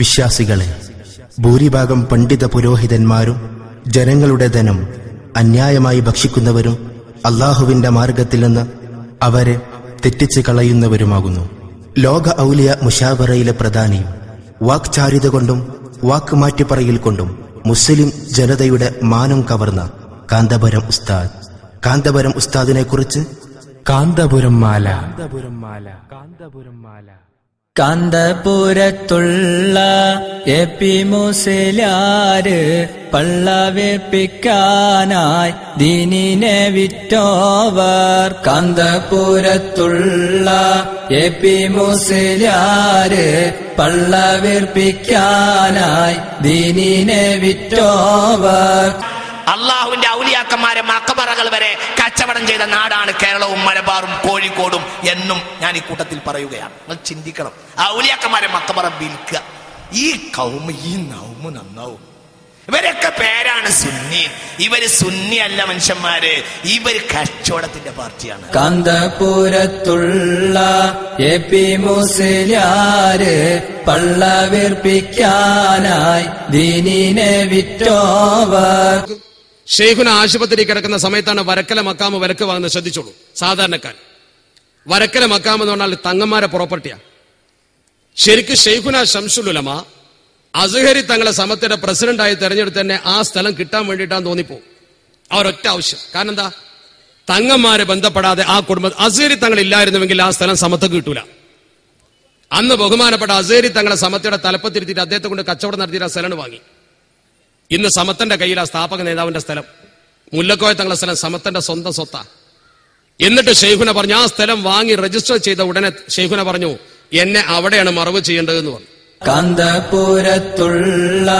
വിശ്വാസികളെ ഭൂരിഭാഗം പണ്ഡിത പുരോഹിതന്മാരും ജനങ്ങളുടെ ധനം അന്യായമായി ഭക്ഷിക്കുന്നവരും അള്ളാഹുവിന്റെ മാർഗത്തിൽ നിന്ന് അവരെ തെറ്റിച്ച് കളയുന്നവരുമാകുന്നു. ലോക ഔലിയ മുഷാവറയിലെ പ്രധാനിയും വാക്ചാരിത കൊണ്ടും വാക്ക് മാറ്റിപ്പറയിൽ കൊണ്ടും മുസ്ലിം ജനതയുടെ മാനം കവർന്ന കാന്തപുരം ഉസ്താദ്. കാന്തപുരം ഉസ്താദിനെ കുറിച്ച് കാന്തപുരം മാല. കാന്തപുരം മാല. കാന്തപുരം മാല. കാന്തപുരത്തുള്ള എ പി മുസിലാര് പള്ളവേപ്പിക്കാനായി ദീനിനെ വിറ്റോവർ. കാന്തപുരത്തുള്ള എ പി മുസിലാര് പള്ളവേർപ്പിക്കാനായി ദീനിനെ വിറ്റോവർ. അള്ളാഹുവിന്റെ ഔലിയാക്കന്മാരെ വരെ കച്ചവടം ചെയ്ത നാടാണ് കേരളവും മലബാറും കോഴിക്കോടും എന്നും ഞാൻ ഈ കൂട്ടത്തിൽ പറയുകയാണ്. നിങ്ങൾ ചിന്തിക്കണം. ഔലിയാക്കന്മാരെ മക്കപ്പറ വിൽക്കുക ഈ കൗമ ഈ നൗമ നന്നാവും. ഇവരൊക്കെ പേരാണ് സുന്നി. ഇവർ സുന്നി അല്ല മനുഷ്യന്മാര്. ഇവർ കച്ചവടത്തിന്റെ പാർട്ടിയാണ്. കാന്തപുരത്തുള്ള എ പി മുസ്ലിയാര് പള്ളവേർപ്പിക്കാനായി ദീനിനെ വിറ്റോവർ. ഷെയ്ഖുന ആശുപത്രി കിടക്കുന്ന സമയത്താണ് വരക്കല മക്കാമ് വിലക്ക് വാങ്ങുന്നത്. ശ്രദ്ധിച്ചോളൂ. സാധാരണക്കാർ വരക്കല മക്കാമ് എന്ന് പറഞ്ഞാൽ തങ്ങന്മാരെ പ്രോപ്പർട്ടിയാ ശരിക്കും ഷെയ്ഖുന ഷംസുലുലമ അസുഹരി തങ്ങളെ സമത്തിന്റെ പ്രസിഡന്റായി തെരഞ്ഞെടുത്ത് തന്നെ ആ സ്ഥലം കിട്ടാൻ വേണ്ടിയിട്ടാന്ന് തോന്നിപ്പോ അവർ ഒറ്റ ആവശ്യം. കാരണം എന്താ? തങ്ങന്മാരെ ബന്ധപ്പെടാതെ ആ കുടുംബം അസുഹരി തങ്ങൾ ഇല്ലായിരുന്നുവെങ്കിൽ ആ സ്ഥലം സമത്ത് കിട്ടൂല. അന്ന് ബഹുമാനപ്പെട്ട അസേരി തങ്ങളെ സമത്തയുടെ തലപ്പത്തിരുത്തിയിട്ട് അദ്ദേഹത്തെ കൊണ്ട് കച്ചവടം നടത്തിയിട്ട് ആ സ്ഥലം വാങ്ങി. ഇന്ന് സമത്തന്റെ കയ്യിലാ സ്ഥാപക നേതാവിന്റെ സ്ഥലം. മുല്ലക്കോയ തങ്ങളുടെ സ്ഥലം സമത്തന്റെ സ്വന്തം സ്വത്താ. എന്നിട്ട് ഷെയ്ഖുന പറഞ്ഞു ആ സ്ഥലം വാങ്ങി രജിസ്റ്റർ ചെയ്ത ഉടനെ ഷെയ്ഖുന പറഞ്ഞു എന്നെ അവിടെയാണ് മറവ് ചെയ്യേണ്ടതെന്ന് പറഞ്ഞു. കാന്തപുരത്തുള്ള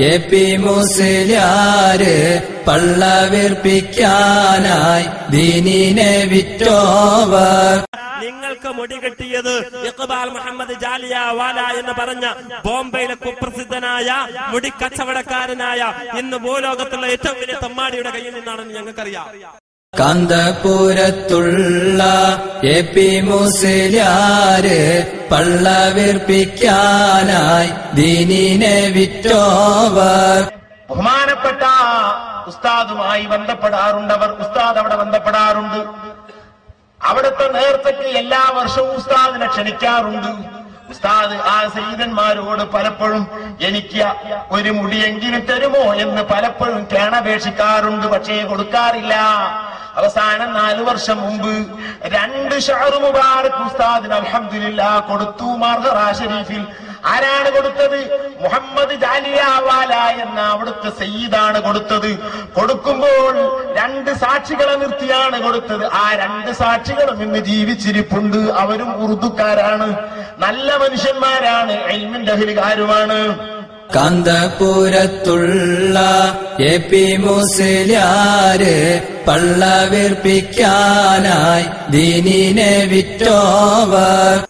എ പി മുസ്ലിയാര് പള്ളവിർപ്പിക്കാനായി ദീനിനെ വിറ്റോവർ നിങ്ങൾക്ക് മുടി കെട്ടിയത് ഇഖ്ബാൽ മുഹമ്മദ് ജാലിയ വാല എന്ന് പറഞ്ഞ ബോംബെയിലെ കുപ്രസിദ്ധനായ മുടി കച്ചവടക്കാരനായ ഇന്ന് ഭൂലോകത്തുള്ള ഏറ്റവും വലിയ തമ്മാടിയുടെ കയ്യിൽ നിന്നാണെന്ന് ഞങ്ങൾക്കറിയാം. കാന്തപുരത്തുള്ള എ പി മുസ്ലിയാര് പള്ളവിർപ്പിക്കാനായി ദീനിനെ വിറ്റോവർ. ബഹുമാനപ്പെട്ട ഉസ്താദുമായി ബന്ധപ്പെടാറുണ്ട് അവർ ഉസ്താദ് അവിടെ ബന്ധപ്പെടാറുണ്ട്. അവിടുത്തെ നേർച്ചയ്ക്ക് എല്ലാ വർഷവും ഉസ്താദിനെ ക്ഷണിക്കാറുണ്ട്. ഉസ്താദ് ആ സയ്യിദന്മാരോട് പലപ്പോഴും എനിക്ക് ഒരു മുടിയെങ്കിലും തരുമോ എന്ന് പലപ്പോഴും കേണപേക്ഷിക്കാറുണ്ട് പക്ഷേ കൊടുക്കാറില്ല. അവസാനം നാലു വർഷം മുമ്പ് രണ്ട് ഷാറു മുബാറക് ഉസ്താദിന് അലഹമില്ല കൊടുത്തു മാർഗറാ ഷരീഫിൽ ആരാണ് കൊടുത്തത്? മുഹമ്മദ് ജാലിയാവാല എന്ന അവിടുത്തെ സയ്യിദാണ് കൊടുത്തത്. കൊടുക്കുമ്പോൾ രണ്ട് സാക്ഷികളെ നിർത്തിയാണ് കൊടുത്തത്. ആ രണ്ട് സാക്ഷികളും ഇന്ന് ജീവിച്ചിരിപ്പുണ്ട്. അവരും ഉറുദുക്കാരാണ്. നല്ല മനുഷ്യന്മാരാണ്. എൽമിന്റെ അഹിലുകാരുമാണ് കാന്തപുരത്തുള്ള എ പി മുസ്ലിയാര് പള്ളവേർപ്പിക്കാനായി ദീനിനെ വിറ്റോവർ.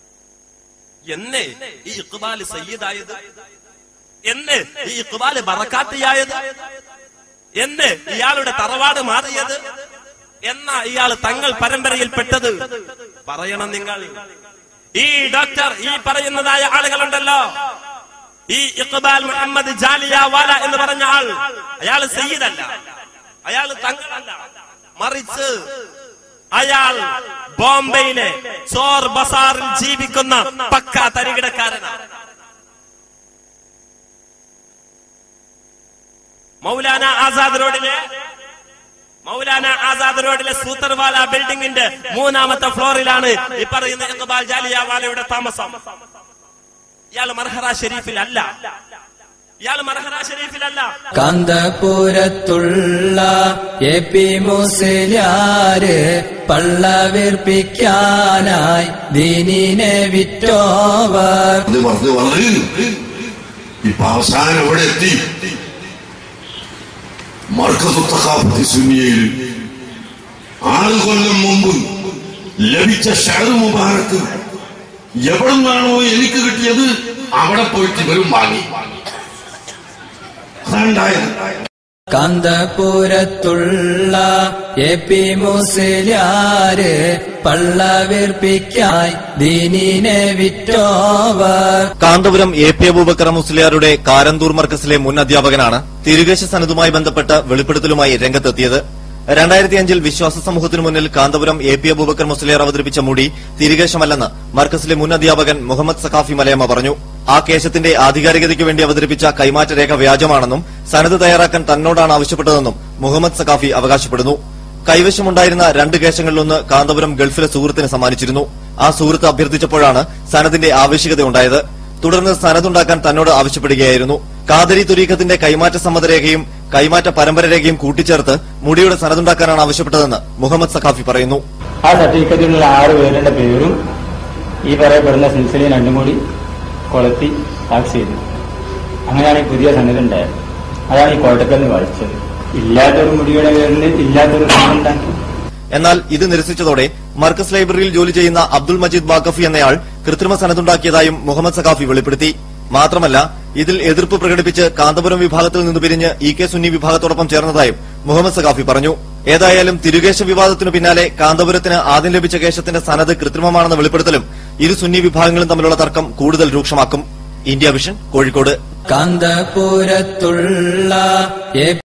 എന്ന് ഈ ഇക്ബാൽ സയ്യിദായത്? എന്നെ ഈ ഇക്ബാൽ ബറക്കാത്തിയായത്? എന്നെ ഇയാളുടെ തറവാട് മാറിയത്? എന്ന ഇയാൾ തങ്ങൾ പരമ്പരയിൽപ്പെട്ടത്? പറയണം നിങ്ങൾ. ഈ ഡോക്ടർ ഈ പറയുന്നതായ ആളുകളുണ്ടല്ലോ. ഈ ഇക്ബാൽ മുഹമ്മദ് ജാലിയ വാല എന്ന് പറഞ്ഞ ആൾ. അയാൾ സയ്യിദല്ല. അയാൾ തങ്ങളല്ല. മറിച്ച് അയാൾ ബോംബെയിലെ ചോർ ബസാറിൽ ജീവിക്കുന്ന പക്ക തരികിടക്കാരനാണ്. മൗലാന ആസാദ് റോഡിലെ മൗലാന ആസാദ് റോഡിലെ സൂത്തർവാല ബിൽഡിംഗിന്റെ മൂന്നാമത്തെ ഫ്ലോറിലാണ് ഈ പറയുന്ന ഇഖ്ബാൽ ജാലിയാവാലയുടെ താമസം. ഇയാൾ മർഹറ ഷെരീഫിലല്ല. ഇയാൾ മർഹറ ഷെരീഫിലല്ല. കാന്തപുരത്തുള്ള എ പി മുസ്ലിയാര് പള്ളവേർപ്പിക്കാനായി ദീനിനെ വിറ്റോവർ. ഇത് പറഞ്ഞ് വളരുന്നു ഇപ്പൊ അവസാനം ഇവിടെ എത്തി. മർക്കത്തുത്തക്കാപ്പത്തി സുന്നിയയിൽ ആറ് കൊല്ലം മുമ്പ് ലഭിച്ച ഷഹർ മുബാറക്ക് എവിടെ നിന്നാണോ എനിക്ക് കിട്ടിയത് അവിടെ പോയിട്ട് ഇവരും വാങ്ങി. കാന്തപുരത്തുള്ള എ പി മുസ്ലിയാര് പള്ളവീർപ്പിക്കായി ദീനിനെ വിറ്റോവർ. കാന്തപുരം എ പി അബൂബക്കർ മുസ്ലിയാരുടെ കാരന്തൂർ മർക്കസിലെ മുൻ അധ്യാപകനാണ് തിരുകേശ സനതുമായി ബന്ധപ്പെട്ട വെളിപ്പെടുത്തലുമായി രംഗത്തെത്തിയത്. രണ്ടായിരത്തി അഞ്ചിൽ വിശ്വാസ സമൂഹത്തിനു മുന്നിൽ കാന്തപുരം എ പി അബൂബക്കർ മുസ്ലിയാർ അവതരിപ്പിച്ച മുടി തിരികേശമല്ലെന്ന് മർക്കസിലെ മുൻ അധ്യാപകൻ മുഹമ്മദ് സഖാഫി മലയമ്മ പറഞ്ഞു. ആ കേശത്തിന്റെ ആധികാരികതയ്ക്ക് വേണ്ടി അവതരിപ്പിച്ച കൈമാറ്റ രേഖ വ്യാജമാണെന്നും സനത് തയ്യാറാക്കാൻ തന്നോടാണ് ആവശ്യപ്പെട്ടതെന്നും മുഹമ്മദ് സഖാഫി അവകാശപ്പെടുന്നു. കൈവശമുണ്ടായിരുന്ന രണ്ട് കേശങ്ങളിലൊന്ന് കാന്തപുരം ഗൾഫിലെ സുഹൃത്തിന് സമ്മാനിച്ചിരുന്നു. ആ സുഹൃത്ത് അഭ്യർത്ഥിച്ചപ്പോഴാണ് സനദിന്റെ ആവശ്യകതയുണ്ടായത് തുടർന്ന് സനതുണ്ടാക്കാൻ തന്നോട് ആവശ്യപ്പെടുകയായിരുന്നു. കാതരി തുരീഖത്തിന്റെ കൈമാറ്റ സമ്മതരേഖയും കൈമാറ്റ പരമ്പര രേഖയും കൂട്ടിച്ചേർത്ത് മുടിയുടെ സനതുണ്ടാക്കാനാണ് ആവശ്യപ്പെട്ടതെന്ന് മുഹമ്മദ് സഖാഫി പറയുന്നു. ആ സർട്ടിഫിക്കറ്റിലുള്ള ആറ് പേരുടെ പേരും ഈ പറയപ്പെടുന്ന സിൽസിലയും രണ്ടും കൂടി കൊളത്തി ടാക്സ് ചെയ്തു. അങ്ങനെയാണ് ഈ പുതിയ സംഗതി ഉണ്ടായത്. അതാണ് ഈ കോട്ടക്കലിന് വായിച്ചത്. ഇല്ലാത്തൊരു മുടിയുടെ പേരിൽ ഇല്ലാത്തൊരു സംഘമുണ്ടാക്കി എന്നാൽ ഇത് നിരസിച്ചതോടെ മർക്കസ് ലൈബ്രറിയിൽ ജോലി ചെയ്യുന്ന അബ്ദുൾ മജീദ് ബാക്കഫി എന്നയാൾ കൃത്രിമ സനതുണ്ടാക്കിയതായും മുഹമ്മദ് സഖാഫി വെളിപ്പെടുത്തി. മാത്രമല്ല ഇതിൽ എതിർപ്പ് പ്രകടിപ്പിച്ച് കാന്തപുരം വിഭാഗത്തിൽ നിന്ന് പിരിഞ്ഞ് ഇ കെ സുന്നി വിഭാഗത്തോടൊപ്പം ചേർന്നതായും മുഹമ്മദ് സഖാഫി പറഞ്ഞു. ഏതായാലും തിരുകേശ വിവാദത്തിനു പിന്നാലെ കാന്തപുരത്തിന് ആദ്യം ലഭിച്ച കേശത്തിന്റെ സനത് കൃത്രിമമാണെന്ന് വെളിപ്പെടുത്തലും ഇരു സുന്നി വിഭാഗങ്ങളും തമ്മിലുള്ള തർക്കം കൂടുതൽ രൂക്ഷമാക്കും. India vision Kozhikode. കാന്തപുരത്തുള്ള